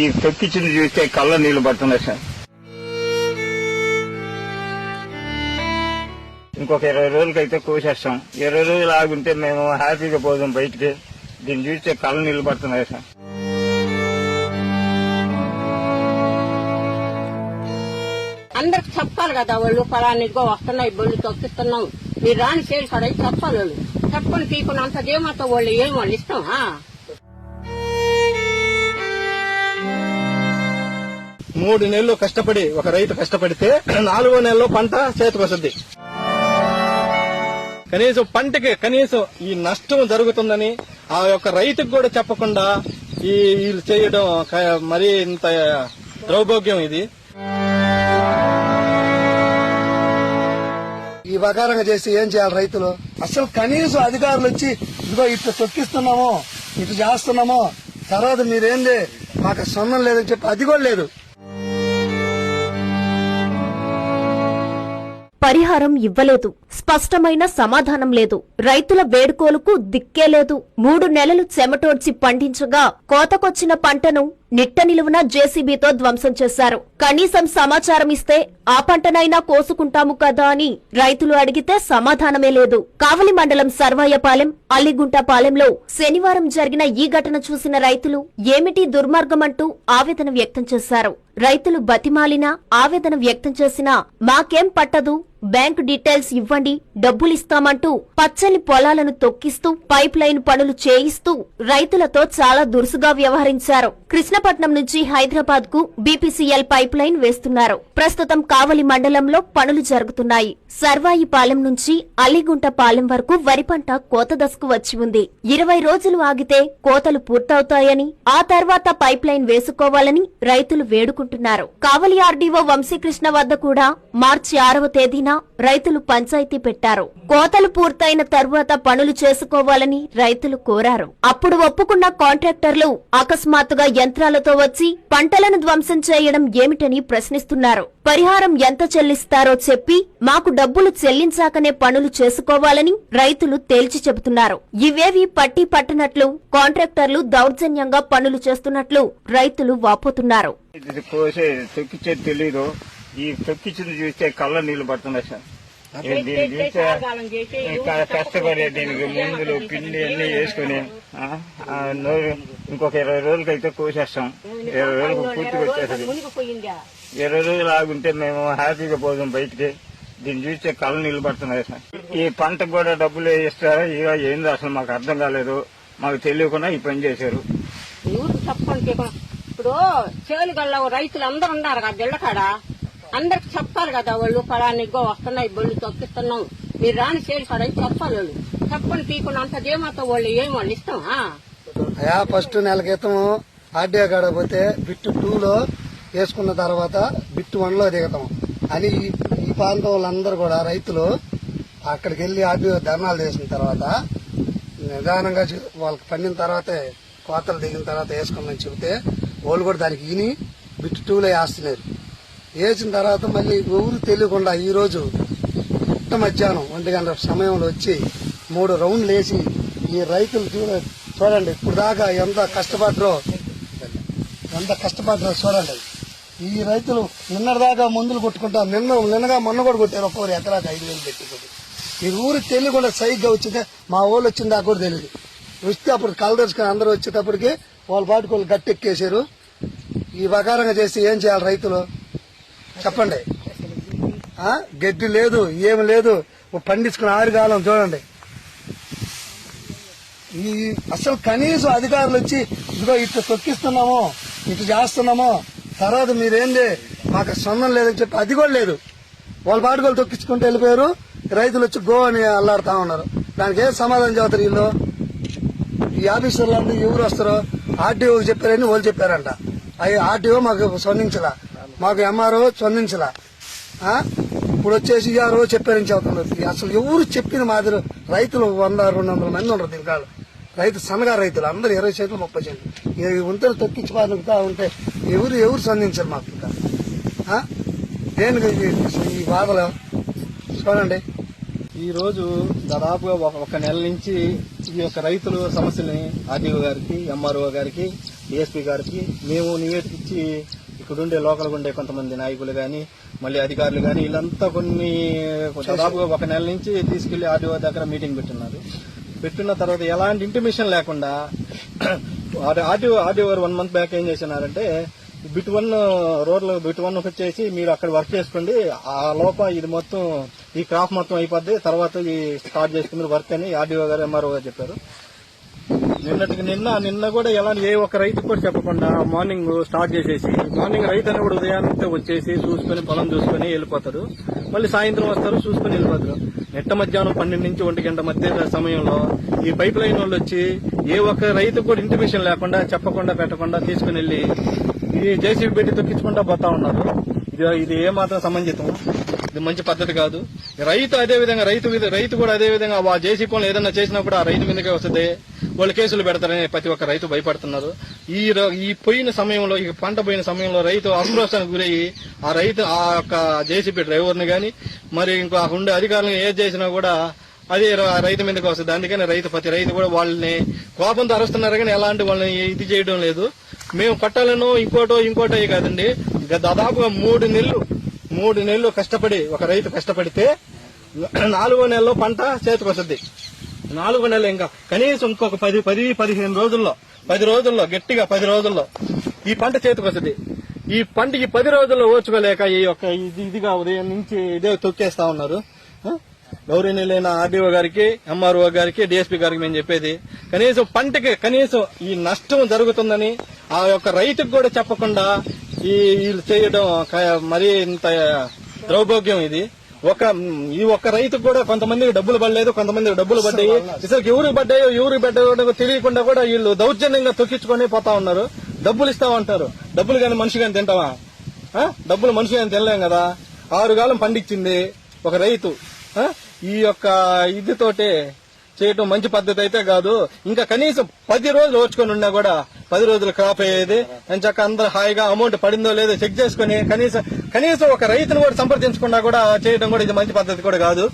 ఈ తొక్కిచ్చింది చూస్తే కళ్ళ నీళ్ళు పడుతున్నాయి సార్. ఇంకొక ఇరవై రోజులకైతే కోసేస్తాం. ఇరవై రోజులు ఆగుంటే మేము హ్యాపీగా పోదాం బయటికి. దీన్ని చూస్తే కళ్ళ నీళ్ళు పడుతున్నాయి సార్. అందరికి చెప్పాలి కదా వాళ్ళు ఫలానిగో వస్తున్నాయి బళ్ళు తొక్కిస్తున్నాం. మీరు రాని చేయాలి కాడ చెప్పాలి వాళ్ళు. చెప్పని తీకుని అంత దేమతో వాళ్ళు ఏం వాళ్ళు ఇష్టమా? మూడు నెలలు కష్టపడి ఒక రైతు కష్టపడితే నాలుగో నెలలో పంట చేతికి వస్తుంది. కనీసం పంటకి కనీసం ఈ నష్టం జరుగుతుందని ఆ యొక్క రైతుకు కూడా చెప్పకుండా ఈ వీళ్ళు చేయడం క- మరీ ఇంత దౌర్భాగ్యం ఇది. ఈ ప్రకారంగా చేసి ఏం చేయాలి రైతులు? అసలు కనీసం అధికారులు వచ్చి ఇదిగో ఇట్లా తొక్కిస్తున్నామో ఇటు చేస్తున్నామో తర్వాత మీరేంది? మాకు సొన్నం లేదని చెప్పి అది కూడా లేదు. పరిహారం ఇవ్వలేదు. స్పష్టమైన సమాధానం లేదు. రైతుల వేడుకోలకు దిక్కే లేదు. మూడు నెలలు చెమటోడ్చి పండించగా కోతకొచ్చిన పంటను నిట్ట నిలువున జేసీబీతో ధ్వంసం చేశారు. కనీసం సమాచారం ఇస్తే ఆ పంటనైనా కోసుకుంటాము కదా అని రైతులు అడిగితే సమాధానమే లేదు. కావలి మండలం సర్వాయపాలెం అల్లిగుంటపాలెంలో శనివారం జరిగిన ఈ ఘటన చూసిన రైతులు ఏమిటి దుర్మార్గమంటూ ఆవేదన వ్యక్తం చేశారు. రైతులు బతిమాలినా ఆవేదన వ్యక్తం చేసినా మాకేం పట్టదు? బ్యాంకు డీటెయిల్స్ ఇవ్వండి డబ్బులిస్తామంటూ పచ్చని పొలాలను తొక్కిస్తూ పైప్ లైన్ పనులు చేయిస్తూ రైతులతో చాలా దురుసుగా వ్యవహరించారు. కృష్ణపట్నం నుంచి హైదరాబాద్కు బీపీసీఎల్ పైప్ లైన్ వేస్తున్నారు. ప్రస్తుతం కావలి మండలంలో పనులు జరుగుతున్నాయి. సర్వాయిపాలెం నుంచి అలిగుంట పాలెం వరకు వరి పంట కోత దశకు వచ్చి ఉంది. ఇరవై రోజులు ఆగితే కోతలు పూర్తవుతాయని ఆ తర్వాత పైప్ లైన్ వేసుకోవాలని రైతులు వేడుకుంటున్నారు. కావలి ఆర్డీఓ వంశీకృష్ణ వద్ద కూడా మార్చి ఆరవ తేదీన రైతులు పంచాయతీ పెట్టారు. కోతలు పూర్తయిన తరువాత పనులు చేసుకోవాలని రైతులు కోరారు. అప్పుడు ఒప్పుకున్న కాంట్రాక్టర్లు అకస్మాత్తుగా యంత్రాలతో వచ్చి పంటలను ధ్వంసం చేయడం ఏమిటని ప్రశ్నిస్తున్నారు. పరిహారం ఎంత చెల్లిస్తారో చెప్పి మాకు డబ్బులు చెల్లించాకనే పనులు చేసుకోవాలని రైతులు తేల్చి చెబుతున్నారు. ఇవేవి పట్టి పట్టనట్లు కాంట్రాక్టర్లు దౌర్జన్యంగా పనులు చేస్తున్నట్లు రైతులు వాపోతున్నారు. ఈ తొక్కిచ్చింది చూస్తే కళ్ళ నీళ్ళు పడుతున్నాయి సార్. దీన్ని చూస్తే కష్టపడే దీనికి మందులు పిండి అన్ని వేసుకుని నోరు ఇంకొక ఇరవై రోజులకైతే కోసేస్తాం. ఇరవై రోజులకు పూర్తిగా వచ్చేస్తుంది. ఇరవై రోజులు ఆగుంటే మేము హ్యాపీగా పోదాం బయటికి. దీన్ని చూస్తే కళ్ళు నీళ్ళు పడుతున్నాయి సార్. ఈ పంటకు కూడా డబ్బులు ఇస్తారా ఇక ఏంది అసలు మాకు అర్థం కాలేదు. మాకు తెలియకుండా ఈ పని చేశారు. ఇప్పుడు చేలు గల్ల రైతులు అందరు ఉన్నారు కదా అందరికి చెప్పాలి కదా వాళ్ళు ఫలానిగో వస్తున్నాయి బళ్ళు తొక్కిస్తున్నాం మీరు రాని చేసి చెప్పాలి వాళ్ళు. చెప్పని తీకుని అంత దేమతో వాళ్ళు ఏం వాళ్ళు ఇష్టమా? అయా ఫస్ట్ నెల క్రితం ఆర్డీఏ కాడ పోతే బిట్టు టూలో వేసుకున్న తర్వాత బిట్టు వన్లో దిగుతాం. అని ఈ ప్రాంతం వాళ్ళందరూ కూడా రైతులు అక్కడికి వెళ్ళి ఆర్డీఓ ధర్నాలు చేసిన తర్వాత నిదానంగా వాళ్ళకి పండిన తర్వాతే కోతలు దిగిన తర్వాత వేసుకోమని చెబితే వాళ్ళు కూడా దానికి ఈని బిట్టు టూలో వేస్తున్నారు. వేసిన తర్వాత మళ్ళీ ఎవరు తెలియకుండా ఈ రోజు పుట్ట మధ్యాహ్నం ఒంటి గంట సమయంలో వచ్చి మూడు రౌండ్లు వేసి ఈ రైతులు చూడ చూడండి ఇప్పుడు దాకా ఎంత కష్టపడ్డరో ఎంత కష్టపడ్డరో చూడండి. ఈ రైతులు నిన్నటిదాకా మందులు కొట్టుకుంటారు నిన్న నిన్నగా మొన్న కూడా కొట్టారు ఒక్కొక్కరు ఎకరాకి ఐదు వేలు పెట్టుకోండి ఈ ఊరు తెలియకుండా సైగ్గా వచ్చిందే? మా వాళ్ళు వచ్చింది కూడా తెలియదు. వస్తే అప్పుడు కలదర్చుకొని అందరూ వచ్చేటప్పటికి వాళ్ళ పాటికి వాళ్ళు గట్టెక్కేశారు. ఈ ప్రకారంగా చేస్తే ఏం చేయాలి రైతులు? చెప్పండి. గడ్డి లేదు ఏమి లేదు. పండించుకుని పండించుకున్న ఆరుగాలం చూడండి. ఈ అసలు కనీసం అధికారులు వచ్చి ఇదిగో ఇట్లా తొక్కిస్తున్నాము ఇట్లా చేస్తున్నాము తర్వాత మీరేంది? మాకు సొన్నం లేదని చెప్పి అది కూడా లేదు. వాళ్ళ పాటుకోలు తొక్కించుకుంటూ వెళ్ళిపోయారు. రైతులు వచ్చి గో అని అల్లాడుతా ఉన్నారు. దానికి ఏం సమాధానం చెబుతారు వీళ్ళు? ఈ ఆఫీసర్లు అందరూ ఎవరు వస్తారో? ఆర్టీఓకి చెప్పారని వాళ్ళు చెప్పారంట. అవి ఆర్టీఓ మాకు స్పందించలా. మాకు ఎంఆర్ఓ స్పందించలా. ఇప్పుడు వచ్చేసి ఆరో చెప్పారని చెబుతున్నారు. అసలు ఎవరు చెప్పిన మాదిరి రైతులు వంద రెండు వందల మంది ఉండరు దీనికాడ రైతు సన్నగా రైతులు అందరు ఇరవై సెంట్లు ముప్పై సెంట్లు ఈ తొక్కించి పాలుగుతా ఉంటే ఎవరు ఎవరు స్పందించారు మాకు ఇంకా. దేనికి ఈ- బాధలు? చూడండి. ఈరోజు దాదాపుగా ఒక ఒక నెల నుంచి ఈ యొక్క రైతుల సమస్యని ఆర్డీఓ గారికి ఎంఆర్ఓ గారికి డిఎస్పీ గారికి మేము నివేదిక ఇక్కడుండే లోకల్ ఉండే కొంతమంది నాయకులు కానీ మళ్ళీ అధికారులు కానీ వీళ్ళంతా కొన్ని దాదాపుగా ఒక నెల నుంచి తీసుకెళ్ళి ఆర్డీఓ దగ్గర మీటింగ్ పెట్టున్నారు. పెట్టిన తర్వాత ఎలాంటి ఇంటిమేషన్ లేకుండా RDO RDO one month back ఏం చేసినారంటే బిట్ వన్ రోడ్లు బిట్ వన్ వచ్చేసి మీరు అక్కడ వర్క్ చేసుకోండి ఆ లోప ఇది మొత్తం ఈ క్రాఫ్ మొత్తం అయిపోద్ది తర్వాత ఈ స్టార్ట్ చేసుకుని వర్క్ అని ఆర్డీఓ గారు ఎంఆర్ఓ గారు చెప్పారు. నిన్నటికి నిన్న నిన్న కూడా ఎలా ఏ ఒక్క రైతు కూడా చెప్పకుండా మార్నింగ్ స్టార్ట్ చేసేసి మార్నింగ్ రైతు అని కూడా ఉదయాన్నే వచ్చేసి చూసుకుని పొలం చూసుకుని వెళ్ళిపోతారు మళ్ళీ సాయంత్రం వస్తారు చూసుకుని వెళ్ళిపోతారు నెట్ట మధ్యాహ్నం పన్నెండు నుంచి ఒంటి గంట మధ్య సమయంలో ఈ పైప్ లైన్ వాళ్ళు వచ్చి ఏ ఒక్క రైతు కూడా ఇంటిమేషన్ లేకుండా చెప్పకుండా పెట్టకుండా తీసుకుని వెళ్ళి ఇది జేసీబీ పెట్టి తొక్కించుకుంటా పోతా ఉన్నారు. ఇది ఇది ఏమాత్రం సమంజితం ఇది మంచి పద్ధతి కాదు. రైతు అదే విధంగా రైతు రైతు కూడా అదే విధంగా ఆ జేసీ పనులు ఏదైనా చేసినా కూడా ఆ రైతు మీదకే వస్తుంది. వాళ్ళు కేసులు పెడతారని ప్రతి ఒక్క రైతు భయపడుతున్నారు. ఈ ర- ఈ పోయిన సమయంలో ఈ పంట పోయిన సమయంలో రైతు అసమరోషానికి గురయ్యి ఆ రైతు ఆ యొక్క జేసీబీ డ్రైవర్ని కానీ మరి ఇంకో ఆ ఉండే అధికారులను ఏది చేసినా కూడా అది రైతు మీదకి వస్తుంది. అందుకని రైతు ప్రతి రైతు కూడా వాళ్ళని కోపంతో అరుస్తున్నారు కానీ ఎలాంటి వాళ్ళని ఇది చేయడం లేదు. మేము పట్టాలను ఇంకోటో ఇంకోటో కాదండి. దాదాపుగా మూడు నెలలు మూడు నెలలు కష్టపడి ఒక రైతు కష్టపడితే నాలుగో నెలలో పంట చేతికి వస్తుంది నాలుగు నెలలు ఇంకా. కనీసం ఇంకొక పది పది పదిహేను రోజుల్లో పది రోజుల్లో గట్టిగా పది రోజుల్లో ఈ పంట చేతికి వస్తుంది ఈ పంటకి పది రోజుల్లో ఓర్చుకోలేక ఈ యొక్క ఇది ఇదిగా ఉదయం నుంచి ఇదే తొక్కేస్తా ఉన్నారు. గౌరవనీయులైన ఆర్డీఓ గారికి ఎంఆర్ఓ గారికి డిఎస్పీ గారికి మేము చెప్పేది కనీసం పంటకి కనీసం ఈ నష్టం జరుగుతుందని ఆ యొక్క రైతుకు కూడా చెప్పకుండా ఈ వీళ్ళు చేయడం క- మరీ ఇంత దౌర్భాగ్యం ఇది. ఒక ఈ ఒక్క రైతుకు కూడా కొంతమందికి డబ్బులు పడలేదు కొంతమందికి డబ్బులు పడ్డాయి. అసలు ఎవరికి పడ్డాయో ఎవరికి పడ్డాయో తెలియకుండా కూడా వీళ్ళు దౌర్జన్యంగా తొక్కించుకొని పోతా ఉన్నారు. డబ్బులు ఇస్తామంటారు డబ్బులు కానీ మనిషి కానీ తింటావా? డబ్బులు మనిషి కానీ తినలేం కదా? ఆరుగాలం పండించింది ఒక రైతు? ఈ యొక్క ఇదితోటే చేయటం మంచి పద్ధతి అయితే కాదు. ఇంకా కనీసం పది రోజులు ఓర్చుకొని ఉన్నా కూడా పది రోజులు క్రాప్ అయ్యేది. చక్క అందరు హాయిగా అమౌంట్ పడిందో లేదో చెక్ చేసుకుని కనీసం కనీసం ఒక రైతును కూడా సంప్రదించకుండా కూడా చేయడం కూడా ఇది మంచి పద్ధతి కూడా కాదు.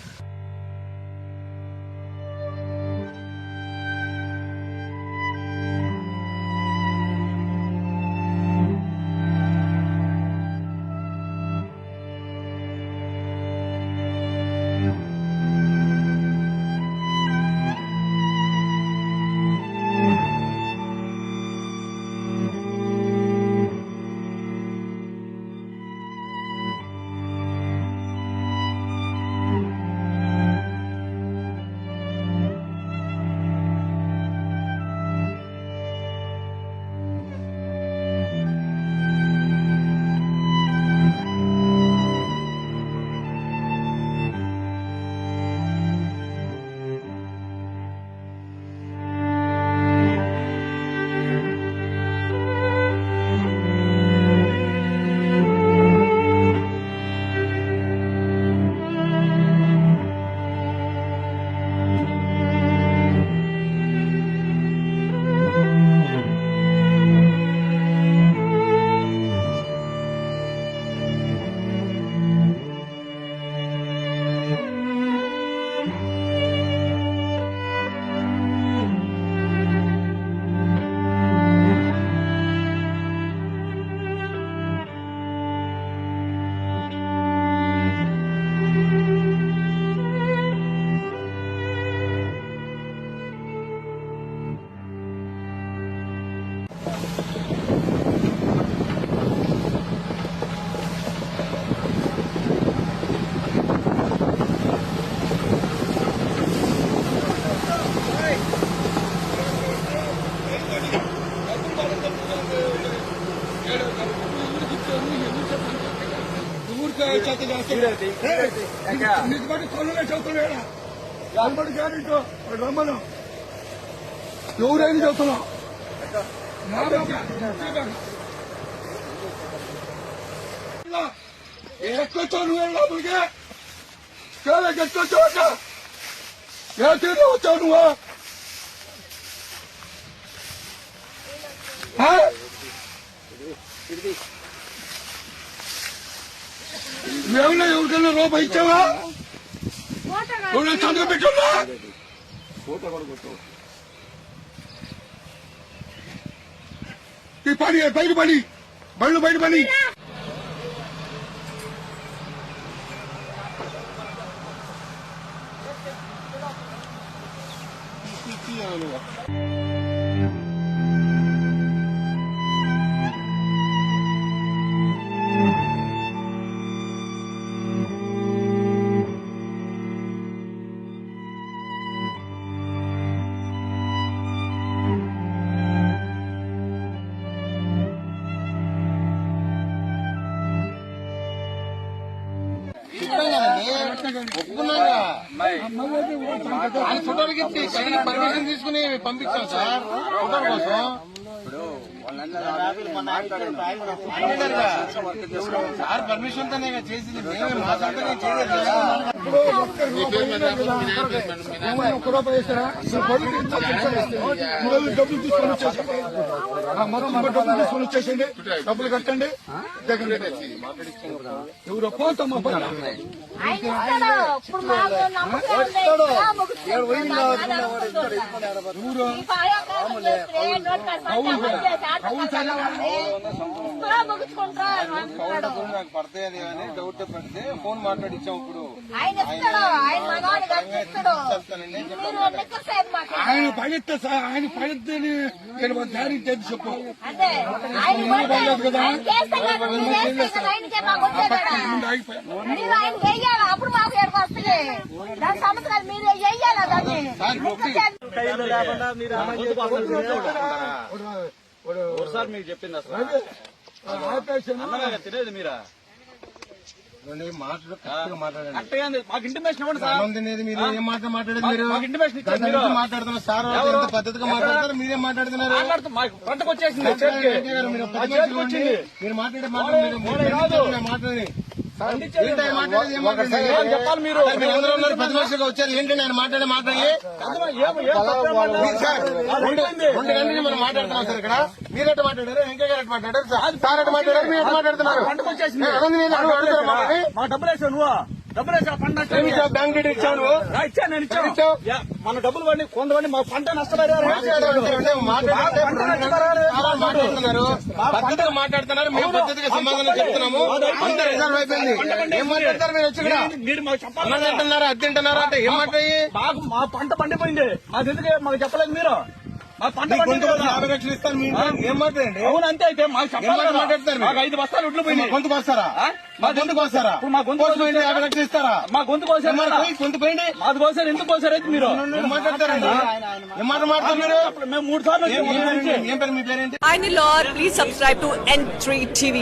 ఎవరైనా చెప్తున్నా ఎక్కొచ్చావు నువ్వు లోపలికి కేవలం ఎక్కొచ్చావు అక్క ఏ తీరు వచ్చావు నువ్వు ఆ? నువ్వేమన్నా ఎవరికైనా రూపాయి ఇచ్చావా ఎవరైనా సంతకం పెట్టున్నా ఈ పని బయట పని బళ్ళు బయట పని పర్మిషన్ తీసుకుని పంపించాం సార్. ఫోటోల కోసం. సార్ పర్మిషన్ తోనే చేసింది మేమే మా డబ్బులు తీసుకొని వచ్చేసండి డబ్బులు తీసుకొని వచ్చేసండి డబ్బులు కట్టండి ఎవరు పోతాం నాకు పడతాయని అని డౌట్ పడితే ఫోన్ మాట్లాడిచ్చాం ఇప్పుడు ఆయన ఇస్తాడు పడితే సార్ ఆయన పడితే నేను దారి చెప్పు కదా మీరు అప్పుడు మాకు వస్తుంది దాని సంవత్సరాలు మీరు దాన్ని కరెక్ట్గా మాట్లాడండి. మాకు సార్. అన్నం తినేది మీరు మాట్లాడుతున్నారు సార్ పద్ధతిగా మాట్లాడతారు మీరేం మాట్లాడుతున్నారు? మీరు మాట్లాడే చెప్పాలి మీరు? అందరూ ఉన్నారు వచ్చారు. ఏంటి ఆయన మాట్లాడే మాట్లాడి రెండు గంటల మనం మాట్లాడుతున్నాం సార్ ఇక్కడ. మీరెట్ట మాట్లాడారు? వెంకయ్య గారు మాట్లాడారు? సార్ ఎట్ట మాట్లాడారు? మీరు మాట్లాడుతున్నారు? నేను? మా డబ్బులు వేసావు నువ్వు. బ్యాంక్ డీటెయిల్ ఇచ్చాను ఇచ్చాను. మన డబ్బులు పండి కొంతమంది మా పంట నష్టపరిహారం మాట్లాడుతున్నారు. మేము పద్ధతిగా సమాధానం చెప్తున్నాము. అంతా రిజర్వ్ అయిపోయింది. ఏం మాట్లాడతారు మీరు వచ్చి మీరు మాకు చెప్పాలి. అన్నం తింటున్నారా అది తింటున్నారా అంటే ఏం మాట్లాడి మాకు మా పంట పండిపోయింది. మాకు ఎందుకు మాకు చెప్పలేదు మీరు? యాభై లక్షలు ఇస్తాను మీ ఇంట్లో. ఏం మాట్లాడండి? అవును అంతే అయితే మాకు చెప్పాలి. మాట్లాడతారు ఐదు బస్తాలు పోయినాయి? మా గొంతుకు వస్తారా ఇప్పుడు మా గొంతు పోస్ట్ పోయింది, యాభై లక్షలు ఇస్తారా? మా గొంతు కోసారు ఏం మాట్లాడి? గొంతు పోయింది? మాది కోసారు ఎందుకు కోసారు అయితే మీరు? ఏం మాట్లాడతారండి ఏం మాట మాట్లాడతారు మీరు మేము మూడు సార్లు ఏం-. పేరు- మీ పేరేంటి. Please subscribe to N3 TV.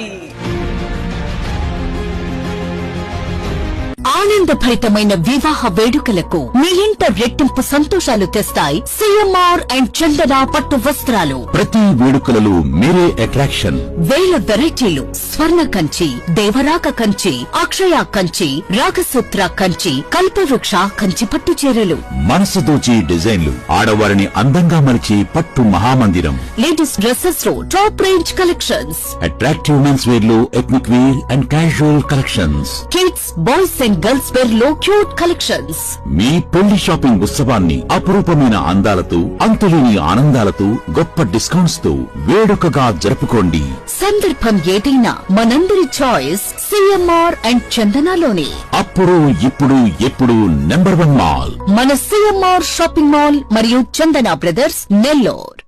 ఆనందభరితమైన వివాహ వేడుకలకు మీ ఇంట రెట్టింపు సంతోషాలు తెస్తాయి. సిఎంఆర్ అండ్ చందన పట్టు వస్త్రాలు. ప్రతి వేడుకలలో మీరే అట్రాక్షన్. వేల వెరైటీలు. స్వర్ణ కంచి దేవరాక కంచి అక్షయ కంచి రాగసూత్ర కంచి కల్పవృక్ష కంచి పట్టు చీరలు. మనసు దోచి డిజైన్లు ఆడవారిని అందంగా మలిచి పట్టు మహామందిరం. Ladies డ్రెస్సెస్లో top range collections. Attractive men's వేర్లో ethnic wear and casual collections kids boys and girls వేర్లో cute collections మీ పెళ్ళి షాపింగ్ ఉత్సవాన్ని అపురూపమైన అందాలతో అంతులేని ఆనందాలతో గొప్ప డిస్కౌంట్స్తో వేడుకగా జరుపుకోండి. సందర్భం ఏదైనా మనందరి చాయిస్ సిఎంఆర్ అండ్ చందనలోనే అప్పుడు ఇప్పుడు ఎప్పుడు నెంబర్ వన్ మాల్ మన సిఎంఆర్ షాపింగ్ మాల్ మరియు చందన బ్రదర్స్ నెల్లూర్